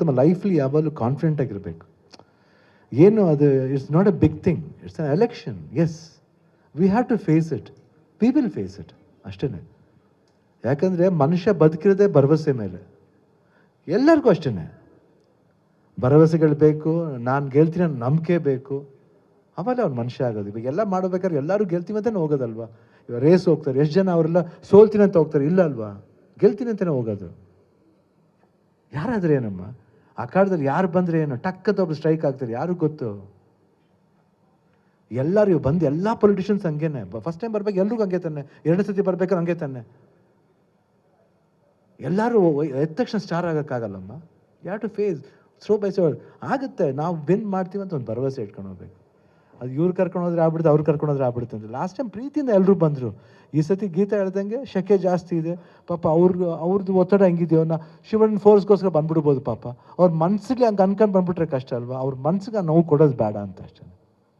ನಮ್ಮ ಲೈಫ್ಲಿ ಯಾವಾಗಲೂ ಕಾನ್ಫಿಡೆಂಟ್ ಆಗಿರಬೇಕು. ಏನು ಅದು it's not a big thing it's an election as we have to face it we will face it ಅಷ್ಟೇ ಯಾಕಂದರೆ ಮನುಷ್ಯ ಬದುಕಿರೋದೇ ಭರವಸೆ ಮೇಲೆ. ಎಲ್ಲರಿಗೂ ಅಷ್ಟೇ ಭರವಸೆಗಳು ಬೇಕು, ನಾನು ಗೆಲ್ತೀನಿ ಅನ್ನೋ ನಂಬಿಕೆ ಬೇಕು. ಆಮೇಲೆ ಅವ್ನು ಮನುಷ್ಯ ಆಗೋದು. ಇವಾಗ ಎಲ್ಲ ಮಾಡಬೇಕಾದ್ರೆ ಎಲ್ಲರೂ ಗೆಲ್ತೀವಿ ಅಂತಲೇ ಹೋಗೋದಲ್ವಾ? ಇವಾಗ ರೇಸ್ ಹೋಗ್ತಾರೆ, ಎಷ್ಟು ಜನ ಅವರೆಲ್ಲ ಸೋಲ್ತೀನಿ ಅಂತ ಹೋಗ್ತಾರೆ, ಇಲ್ಲ ಅಲ್ವಾ? ಗೆಲ್ತೀನಿ ಅಂತಲೇ ಹೋಗೋದು. ಯಾರಾದ್ರೆ ಏನಮ್ಮ ಆ ಕಾಲದಲ್ಲಿ ಯಾರು ಬಂದರೆ ಏನು? ಟಕ್ಕದ ಒಬ್ರು ಸ್ಟ್ರೈಕ್ ಆಗ್ತಾರೆ. ಯಾರು ಗೊತ್ತು? ಎಲ್ಲರೂ ಬಂದು ಎಲ್ಲ ಪೊಲಿಟಿಷಿಯನ್ಸ್ ಹಂಗೇನೆ. ಫಸ್ಟ್ ಟೈಮ್ ಬರ್ಬೇಕು ಎಲ್ರಿಗೂ ಹಂಗೆ ತಾನೆ. ಎರಡನೇ ಸತಿ ಬರ್ಬೇಕಾದ್ರೆ ಹಂಗೆ ತಾನೆ. ಎಲ್ಲರೂ ಎದ್ದ ತಕ್ಷಣ ಸ್ಟಾರ್ ಆಗೋಕ್ಕಾಗಲ್ಲಮ್ಮ? ಯಾರು to face slow by slow ಆಗುತ್ತೆ. ನಾವು ವಿನ್ ಮಾಡ್ತೀವಿ ಅಂತ ಒಂದು ಭರವಸೆ ಇಟ್ಕೊಂಡು ಹೋಗ್ಬೇಕು. ಅದು ಇವ್ರು ಕರ್ಕೊಂಡು ಹೋದ್ರೆ ಆಗ್ಬಿಡುತ್ತೆ ಅವ್ರು ಕರ್ಕೊಂಡು ಹೋದ್ರೆ ಆಗ್ಬಿಡುತ್ತೆ ಅಂತ ಲಾಸ್ಟ್ ಟೈಮ್ ಪ್ರೀತಿಯಿಂದ ಎಲ್ಲರೂ ಬಂದರು. ಈ ಸತಿ ಗೀತೆ ಹೇಳ್ದಂಗೆ ಶಕೆ ಜಾಸ್ತಿ ಇದೆ. ಪಾಪ ಅವ್ರಿಗೆ ಅವ್ರದ್ದು ಒತ್ತಡ ಹೆಂಗಿದೆಯೋ ನಾ ಶಿವನ್ ಫೋರ್ಸ್ಗೋಸ್ಕರ ಬಂದ್ಬಿಡ್ಬೋದು ಪಾಪ. ಅವ್ರ ಮನ್ಸಿಗೆ ಹಂಗೆ ಅನ್ಕೊಂಡು ಬಂದ್ಬಿಟ್ರೆ ಕಷ್ಟ ಅಲ್ವಾ? ಅವ್ರ ಮನ್ಸಿಗೆ ಆ ನೋವು ಕೊಡೋದು ಬೇಡ ಅಂತ ಅಷ್ಟೇ.